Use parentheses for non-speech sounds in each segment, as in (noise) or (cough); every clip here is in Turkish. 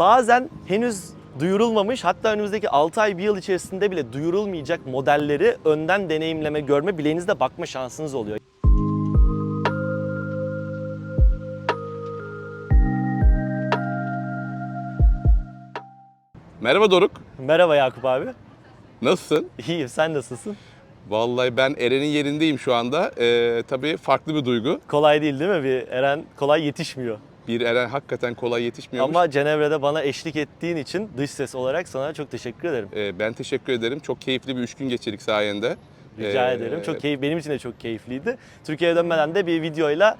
bazen henüz duyurulmamış hatta önümüzdeki 6 ay bir yıl içerisinde bile duyurulmayacak modelleri önden deneyimleme, görme, bileğinizde bakma şansınız oluyor. Merhaba Doruk. Merhaba Yakup abi. Nasılsın? İyiyim sen nasılsın? Vallahi ben Eren'in yerindeyim şu anda. Ee, tabii farklı bir duygu. Kolay değil değil mi? Bir Eren kolay yetişmiyor. Bir Eren hakikaten kolay yetişmiyormuş. Ama Cenevre'de bana eşlik ettiğin için dış ses olarak sana çok teşekkür ederim. Ee, ben teşekkür ederim. Çok keyifli bir üç gün geçirdik sayende. Rica Ee, ederim. Çok keyif, benim için de çok keyifliydi. Türkiye'ye dönmeden de bir videoyla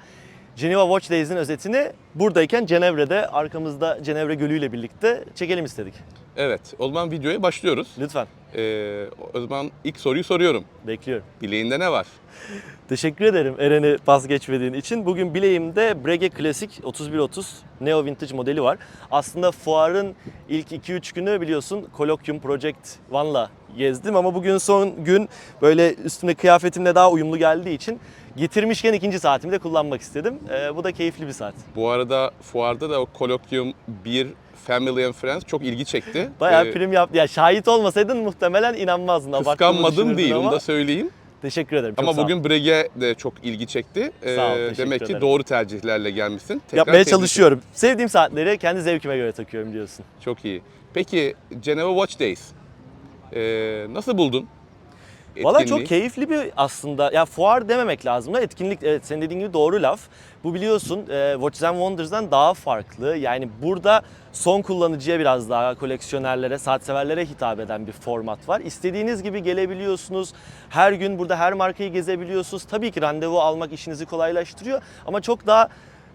Geneva Watch Days'in özetini buradayken Cenevre'de arkamızda Cenevre Gölü ile birlikte çekelim istedik. Evet, o zaman videoya başlıyoruz. Lütfen. Ee, o zaman ilk soruyu soruyorum. Bekliyorum. Bileğinde ne var? (laughs) Teşekkür ederim Eren'i pas geçmediğin için. Bugün bileğimde Breguet Classic 3130 Neo Vintage modeli var. Aslında fuarın ilk 2-3 günü biliyorsun Colloquium Project One'la gezdim ama bugün son gün böyle üstüne kıyafetimle daha uyumlu geldiği için getirmişken ikinci saatimi de kullanmak istedim. Ee, bu da keyifli bir saat. Bu arada fuarda da o Colloquium 1 Family and Friends çok ilgi çekti. Bayağı Ee, prim yaptı. Ya şahit olmasaydın muhtemelen inanmazdın. Kıskanmadım değil, ama onu da söyleyeyim. Teşekkür ederim. çok Ama sağ bugün Breguet de çok ilgi çekti. Ee, Sağ ol, demek ki ederim. doğru tercihlerle gelmişsin. Tekrar yapmaya tebrik çalışıyorum. Sevdiğim saatleri kendi zevkime göre takıyorum diyorsun. Çok iyi. Peki Geneva Watch Days. Ee, nasıl buldun? Valla çok etkinliği? keyifli bir aslında. Ya fuar dememek lazım da etkinlik evet senin dediğin gibi doğru laf. Bu biliyorsun e, Watches and Wonders'dan daha farklı. Yani burada son kullanıcıya biraz daha koleksiyonerlere, saat severlere hitap eden bir format var. İstediğiniz gibi gelebiliyorsunuz. Her gün burada her markayı gezebiliyorsunuz. Tabii ki randevu almak işinizi kolaylaştırıyor ama çok daha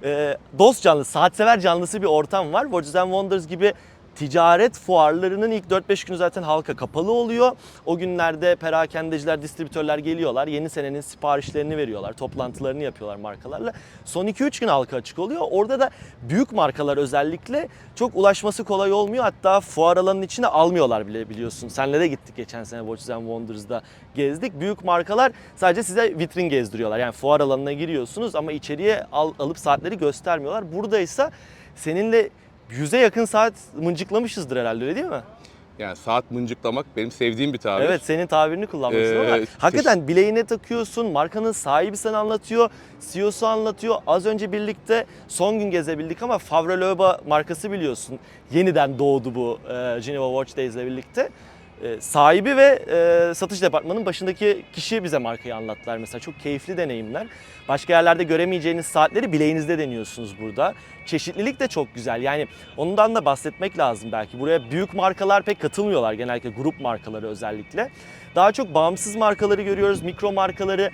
e, dost canlı, saat sever canlısı bir ortam var. Watches and Wonders gibi ticaret fuarlarının ilk 4-5 günü zaten halka kapalı oluyor. O günlerde perakendeciler, distribütörler geliyorlar. Yeni senenin siparişlerini veriyorlar. Toplantılarını yapıyorlar markalarla. Son 2-3 gün halka açık oluyor. Orada da büyük markalar özellikle çok ulaşması kolay olmuyor. Hatta fuar alanının içine almıyorlar bile biliyorsun. Senle de gittik geçen sene Watches and Wonders'da gezdik. Büyük markalar sadece size vitrin gezdiriyorlar. Yani fuar alanına giriyorsunuz ama içeriye al- alıp saatleri göstermiyorlar. Buradaysa seninle yüze yakın saat mıncıklamışızdır herhalde öyle değil mi? Yani saat mıncıklamak benim sevdiğim bir tabir. Evet senin tabirini kullanmışsın Ee, ama hakikaten bileğine takıyorsun, markanın sahibi sana anlatıyor, CEO'su anlatıyor. Az önce birlikte son gün gezebildik ama Favre Loeba markası biliyorsun. Yeniden doğdu bu e, Geneva Watch Days ile birlikte. E, sahibi ve e, satış departmanının başındaki kişi bize markayı anlattılar mesela. Çok keyifli deneyimler. Başka yerlerde göremeyeceğiniz saatleri bileğinizde deniyorsunuz burada. Çeşitlilik de çok güzel. Yani ondan da bahsetmek lazım belki. Buraya büyük markalar pek katılmıyorlar genellikle grup markaları özellikle. Daha çok bağımsız markaları görüyoruz, mikro markaları,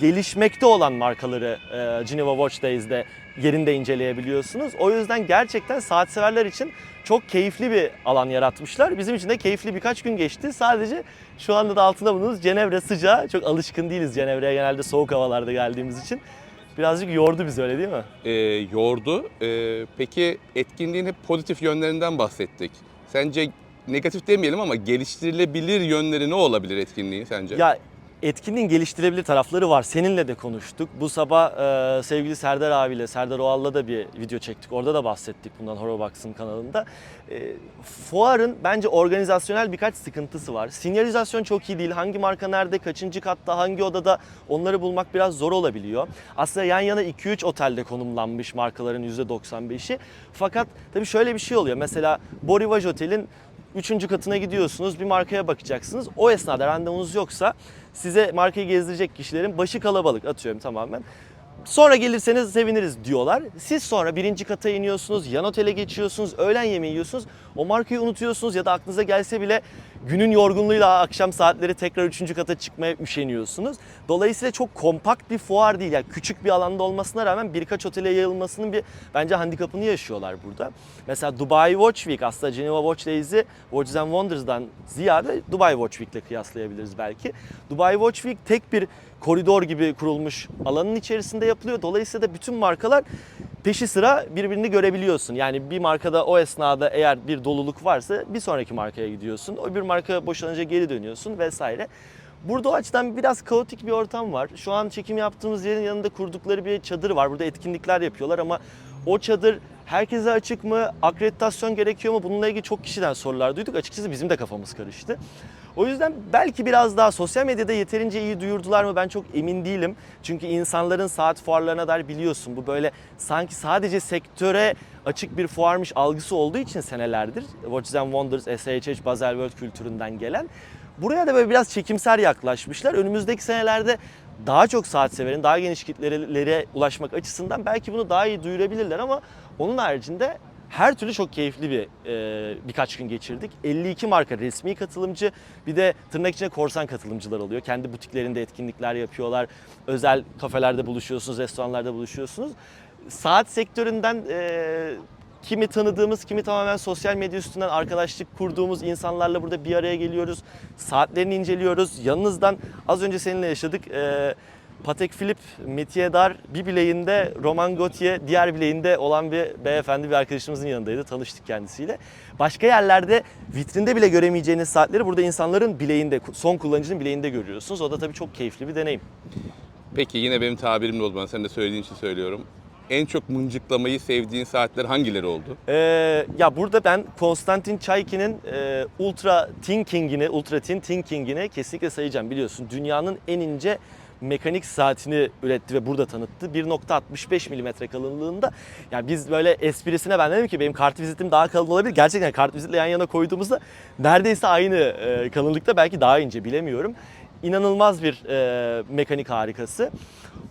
gelişmekte olan markaları e, Geneva Watch Days'de yerinde inceleyebiliyorsunuz. O yüzden gerçekten saat severler için çok keyifli bir alan yaratmışlar. Bizim için de keyifli birkaç gün geçti. Sadece şu anda da altında bulunduğumuz Cenevre sıcağı. Çok alışkın değiliz Cenevre'ye genelde soğuk havalarda geldiğimiz için. Birazcık yordu bizi öyle değil mi? Ee, yordu. Ee, peki etkinliğin hep pozitif yönlerinden bahsettik. Sence negatif demeyelim ama geliştirilebilir yönleri ne olabilir etkinliğin sence? Ya etkinliğin geliştirebilir tarafları var. Seninle de konuştuk. Bu sabah e, sevgili Serdar abiyle, Serdar Oğal'la da bir video çektik. Orada da bahsettik bundan Horobox'ın kanalında. E, fuarın bence organizasyonel birkaç sıkıntısı var. Sinyalizasyon çok iyi değil. Hangi marka nerede, kaçıncı katta, hangi odada onları bulmak biraz zor olabiliyor. Aslında yan yana 2-3 otelde konumlanmış markaların %95'i. Fakat tabii şöyle bir şey oluyor. Mesela Borivaj Otel'in Üçüncü katına gidiyorsunuz, bir markaya bakacaksınız. O esnada randevunuz yoksa size markayı gezdirecek kişilerin başı kalabalık atıyorum tamamen. Sonra gelirseniz seviniriz diyorlar. Siz sonra birinci kata iniyorsunuz, yan otele geçiyorsunuz, öğlen yemeği yiyorsunuz. O markayı unutuyorsunuz ya da aklınıza gelse bile günün yorgunluğuyla akşam saatleri tekrar üçüncü kata çıkmaya üşeniyorsunuz. Dolayısıyla çok kompakt bir fuar değil. Yani küçük bir alanda olmasına rağmen birkaç otele yayılmasının bir bence handikapını yaşıyorlar burada. Mesela Dubai Watch Week aslında Geneva Watch Days'i Watches and Wonders'dan ziyade Dubai Watch Week'le kıyaslayabiliriz belki. Dubai Watch Week tek bir koridor gibi kurulmuş alanın içerisinde yapılıyor. Dolayısıyla da bütün markalar peşi sıra birbirini görebiliyorsun. Yani bir markada o esnada eğer bir doluluk varsa bir sonraki markaya gidiyorsun. O bir marka boşalınca geri dönüyorsun vesaire. Burada o açıdan biraz kaotik bir ortam var. Şu an çekim yaptığımız yerin yanında kurdukları bir çadır var. Burada etkinlikler yapıyorlar ama O çadır herkese açık mı? Akreditasyon gerekiyor mu? Bununla ilgili çok kişiden sorular duyduk. Açıkçası bizim de kafamız karıştı. O yüzden belki biraz daha sosyal medyada yeterince iyi duyurdular mı ben çok emin değilim. Çünkü insanların saat fuarlarına dair biliyorsun bu böyle sanki sadece sektöre açık bir fuarmış algısı olduğu için senelerdir. Watches and Wonders, SHH, Baselworld kültüründen gelen. Buraya da böyle biraz çekimser yaklaşmışlar. Önümüzdeki senelerde daha çok saat severin, daha geniş kitlelere ulaşmak açısından belki bunu daha iyi duyurabilirler ama onun haricinde her türlü çok keyifli bir e, birkaç gün geçirdik. 52 marka resmi katılımcı bir de tırnak içinde korsan katılımcılar oluyor. Kendi butiklerinde etkinlikler yapıyorlar. Özel kafelerde buluşuyorsunuz, restoranlarda buluşuyorsunuz. Saat sektöründen e, kimi tanıdığımız, kimi tamamen sosyal medya üstünden arkadaşlık kurduğumuz insanlarla burada bir araya geliyoruz. Saatlerini inceliyoruz. Yanınızdan az önce seninle yaşadık. E, Patek Philippe Métier d'Art bir bileğinde Roman Gautier diğer bileğinde olan bir beyefendi bir arkadaşımızın yanındaydı. Tanıştık kendisiyle. Başka yerlerde vitrinde bile göremeyeceğiniz saatleri burada insanların bileğinde, son kullanıcının bileğinde görüyorsunuz. O da tabii çok keyifli bir deneyim. Peki yine benim tabirimle oldu. Ben sen de söylediğin için söylüyorum. En çok mıncıklamayı sevdiğin saatler hangileri oldu? Ee, ya burada ben Konstantin Çayki'nin e, Ultra Thinking'ini, Ultra Thin Thinking'ini kesinlikle sayacağım. Biliyorsun dünyanın en ince mekanik saatini üretti ve burada tanıttı. 1.65 milimetre kalınlığında. Yani biz böyle esprisine ben dedim ki benim kartvizitim daha kalın olabilir. Gerçekten kartvizitle yan yana koyduğumuzda neredeyse aynı e, kalınlıkta belki daha ince bilemiyorum. İnanılmaz bir e, mekanik harikası.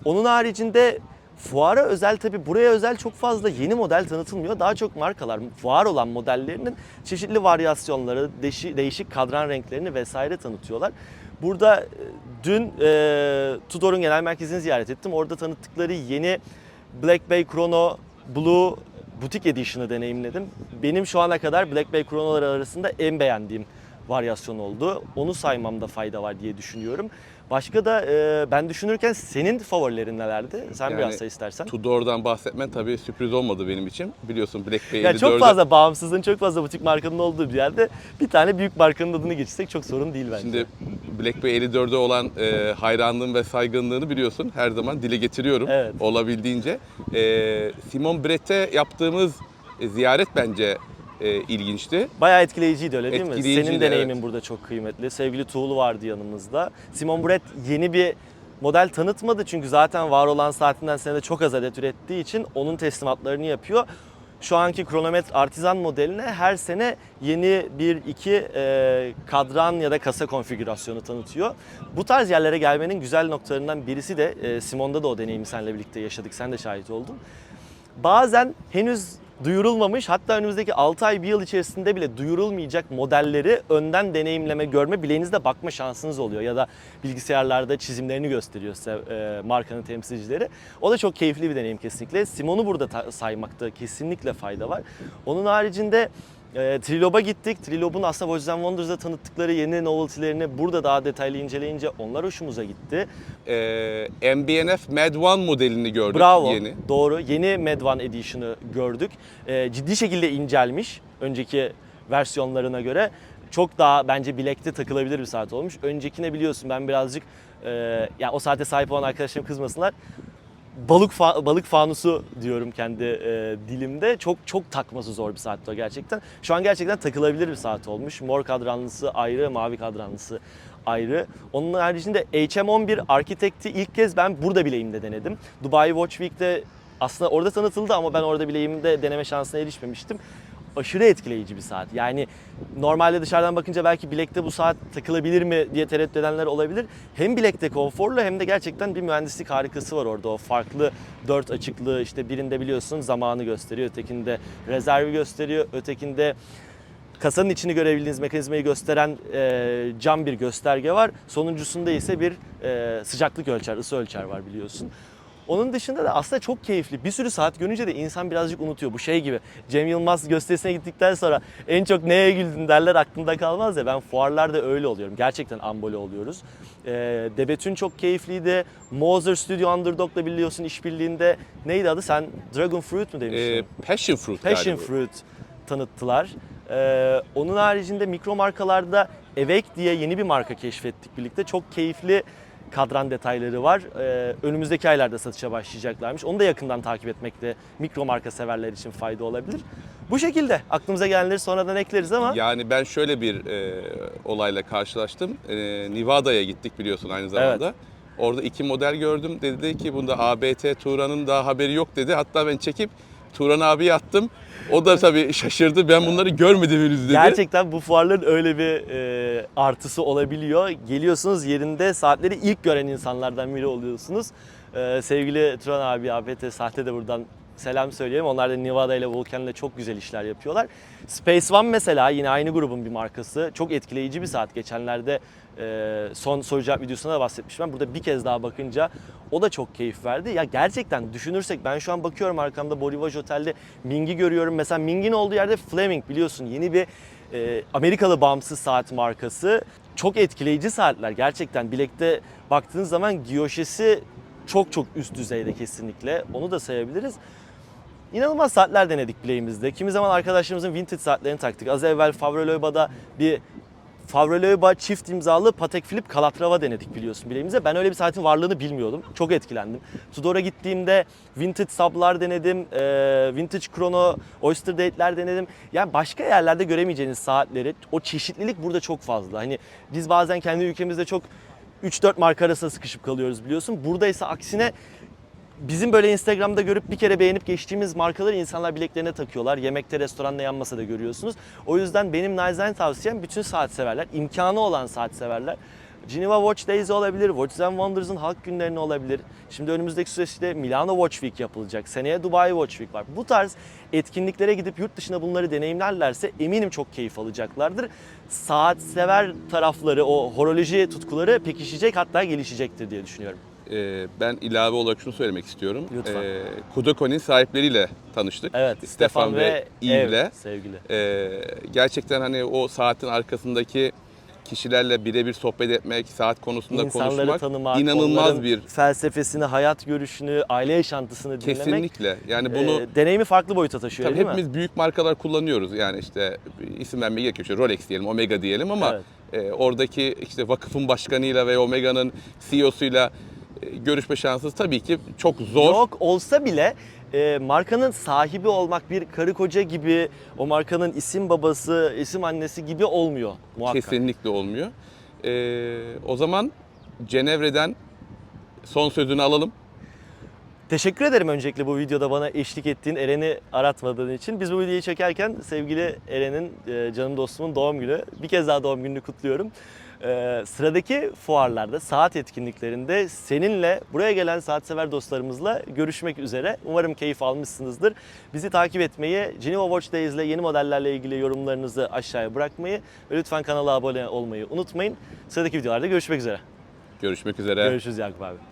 Onun haricinde Fuara özel tabi buraya özel çok fazla yeni model tanıtılmıyor. Daha çok markalar fuar olan modellerinin çeşitli varyasyonları, değişik, kadran renklerini vesaire tanıtıyorlar. Burada e, dün e, Tudor'un genel merkezini ziyaret ettim. Orada tanıttıkları yeni Black Bay Chrono Blue Boutique Edition'ı deneyimledim. Benim şu ana kadar Black Bay Chrono'lar arasında en beğendiğim varyasyon oldu. Onu saymamda fayda var diye düşünüyorum. Başka da e, ben düşünürken senin favorilerin nelerdi? Sen Yani biraz say istersen. Tudor'dan bahsetmen tabii sürpriz olmadı benim için. Biliyorsun Black Bay Ya çok 54'ü fazla bağımsızlığın çok fazla butik markanın olduğu bir yerde bir tane büyük markanın adını geçirsek çok sorun değil bence. Şimdi Black Bay 54'e olan e, hayranlığım ve saygınlığını biliyorsun. Her zaman dile getiriyorum Evet. olabildiğince. E, Simon Brett'e yaptığımız e, ziyaret bence e, ilginçti. Bayağı etkileyiciydi öyle değil mi? Senin deneyimin evet. burada çok kıymetli. Sevgili Tuğlu vardı yanımızda. Simon Brett yeni bir model tanıtmadı çünkü zaten var olan saatinden senede çok az adet ürettiği için onun teslimatlarını yapıyor. Şu anki kronometre artizan modeline her sene yeni bir iki e, kadran ya da kasa konfigürasyonu tanıtıyor. Bu tarz yerlere gelmenin güzel noktalarından birisi de e, Simon'da da o deneyimi seninle birlikte yaşadık. Sen de şahit oldun. Bazen henüz duyurulmamış hatta önümüzdeki 6 ay 1 yıl içerisinde bile duyurulmayacak modelleri önden deneyimleme, görme, bileğinizde bakma şansınız oluyor. Ya da bilgisayarlarda çizimlerini gösteriyor size e, markanın temsilcileri. O da çok keyifli bir deneyim kesinlikle. Simon'u burada ta- saymakta kesinlikle fayda var. Onun haricinde e, Trilob'a gittik. Trilob'un aslında Watches and Wonders'da tanıttıkları yeni novelty'lerini burada daha detaylı inceleyince onlar hoşumuza gitti. E, MBNF Mad One modelini gördük Bravo. yeni. Doğru. Yeni Med One Edition'ı gördük. Ee, ciddi şekilde incelmiş önceki versiyonlarına göre. Çok daha bence bilekte takılabilir bir saat olmuş. Öncekine biliyorsun ben birazcık e, yani o saate sahip olan arkadaşlarım kızmasınlar. Balık fa- balık fanusu diyorum kendi e, dilimde. Çok çok takması zor bir saatte o gerçekten. Şu an gerçekten takılabilir bir saat olmuş. Mor kadranlısı ayrı, mavi kadranlısı ayrı. Onun haricinde HM11 Architect'i ilk kez ben burada bileğimde denedim. Dubai Watch Week'te aslında orada tanıtıldı ama ben orada bileğimde deneme şansına erişmemiştim. Aşırı etkileyici bir saat. Yani normalde dışarıdan bakınca belki bilekte bu saat takılabilir mi diye tereddüt edenler olabilir. Hem bilekte konforlu hem de gerçekten bir mühendislik harikası var orada. O farklı dört açıklığı işte birinde biliyorsun zamanı gösteriyor, ötekinde rezervi gösteriyor, ötekinde kasanın içini görebildiğiniz mekanizmayı gösteren e, cam bir gösterge var. Sonuncusunda ise bir e, sıcaklık ölçer, ısı ölçer var biliyorsun. Onun dışında da aslında çok keyifli. Bir sürü saat görünce de insan birazcık unutuyor. Bu şey gibi Cem Yılmaz gösterisine gittikten sonra en çok neye güldün derler aklında kalmaz ya. Ben fuarlarda öyle oluyorum. Gerçekten ambole oluyoruz. E, Debetün çok keyifliydi. Moser Studio Underdog'la biliyorsun işbirliğinde neydi adı? Sen Dragon Fruit mu demiştin? E, Passion Fruit Passion galiba. Fruit tanıttılar. Ee, onun haricinde mikro markalarda Evek diye yeni bir marka keşfettik birlikte. Çok keyifli kadran detayları var. Ee, önümüzdeki aylarda satışa başlayacaklarmış. Onu da yakından takip etmekte mikro marka severler için fayda olabilir. Bu şekilde aklımıza gelenleri sonradan ekleriz ama Yani ben şöyle bir e, olayla karşılaştım. E, Nevada'ya gittik biliyorsun aynı zamanda. Orada iki model gördüm. Dedi ki bunda ABT Turan'ın daha haberi yok dedi. Hatta ben çekip Turan abiye attım. O da tabii şaşırdı. Ben bunları görmedim henüz dedi. Gerçekten bu fuarların öyle bir e, artısı olabiliyor. Geliyorsunuz yerinde saatleri ilk gören insanlardan biri oluyorsunuz. E, sevgili Turan abi, APT Sahte de buradan selam söyleyelim. Onlar da Nevada ile Vulcan ile çok güzel işler yapıyorlar. Space One mesela yine aynı grubun bir markası. Çok etkileyici bir saat. Geçenlerde e, son soru cevap videosunda da bahsetmiştim. Ben burada bir kez daha bakınca o da çok keyif verdi. Ya gerçekten düşünürsek ben şu an bakıyorum arkamda Borivaj Otel'de Ming'i görüyorum. Mesela Ming'in olduğu yerde Fleming biliyorsun yeni bir e, Amerikalı bağımsız saat markası. Çok etkileyici saatler gerçekten. Bilekte baktığınız zaman giyoşesi çok çok üst düzeyde kesinlikle. Onu da sayabiliriz. İnanılmaz saatler denedik bileğimizde. Kimi zaman arkadaşlarımızın vintage saatlerini taktık. Az evvel Favrelöba'da bir Favrelöba çift imzalı Patek Philippe Calatrava denedik biliyorsun bileğimize. Ben öyle bir saatin varlığını bilmiyordum. Çok etkilendim. Tudor'a gittiğimde vintage sablar denedim. e, vintage chrono, oyster date'ler denedim. Yani başka yerlerde göremeyeceğiniz saatleri, o çeşitlilik burada çok fazla. Hani biz bazen kendi ülkemizde çok 3-4 marka arasında sıkışıp kalıyoruz biliyorsun. Burada ise aksine bizim böyle Instagram'da görüp bir kere beğenip geçtiğimiz markaları insanlar bileklerine takıyorlar. Yemekte, restoranda, yan masada görüyorsunuz. O yüzden benim naçizane tavsiyem bütün saat severler, imkanı olan saat severler. Geneva Watch Days olabilir, Watches and Wonders'ın halk günlerini olabilir. Şimdi önümüzdeki süreçte Milano Watch Week yapılacak. Seneye Dubai Watch Week var. Bu tarz etkinliklere gidip yurt dışında bunları deneyimlerlerse eminim çok keyif alacaklardır. Saat sever tarafları, o horoloji tutkuları pekişecek hatta gelişecektir diye düşünüyorum. E, ben ilave olarak şunu söylemek istiyorum. Lütfen. E, Kudoko'nun sahipleriyle tanıştık. Evet, Stefan ve Yves'le. Ev, sevgili. Ee, gerçekten hani o saatin arkasındaki kişilerle birebir sohbet etmek, saat konusunda İnsanları konuşmak tanımak, inanılmaz bir felsefesini, hayat görüşünü, aile yaşantısını dinlemek kesinlikle. Yani bunu e, deneyimi farklı boyuta taşıyor tabii değil mi? hepimiz büyük markalar kullanıyoruz. Yani işte isim vermeye gerek yok. İşte Rolex diyelim, Omega diyelim ama Evet. e, oradaki işte vakıfın başkanıyla ve Omega'nın CEO'suyla e, görüşme şansınız tabii ki çok zor. Yok olsa bile e, markanın sahibi olmak bir karı koca gibi, o markanın isim babası, isim annesi gibi olmuyor muhakkak. Kesinlikle olmuyor. Ee, o zaman Cenevre'den son sözünü alalım. Teşekkür ederim öncelikle bu videoda bana eşlik ettiğin, Eren'i aratmadığın için. Biz bu videoyu çekerken sevgili Eren'in, e, canım dostumun doğum günü. Bir kez daha doğum gününü kutluyorum. E, sıradaki fuarlarda, saat etkinliklerinde seninle, buraya gelen saat sever dostlarımızla görüşmek üzere. Umarım keyif almışsınızdır. Bizi takip etmeyi, Geneva Watch Days ile yeni modellerle ilgili yorumlarınızı aşağıya bırakmayı ve lütfen kanala abone olmayı unutmayın. Sıradaki videolarda görüşmek üzere. Görüşmek üzere. Görüşürüz Yakup abi.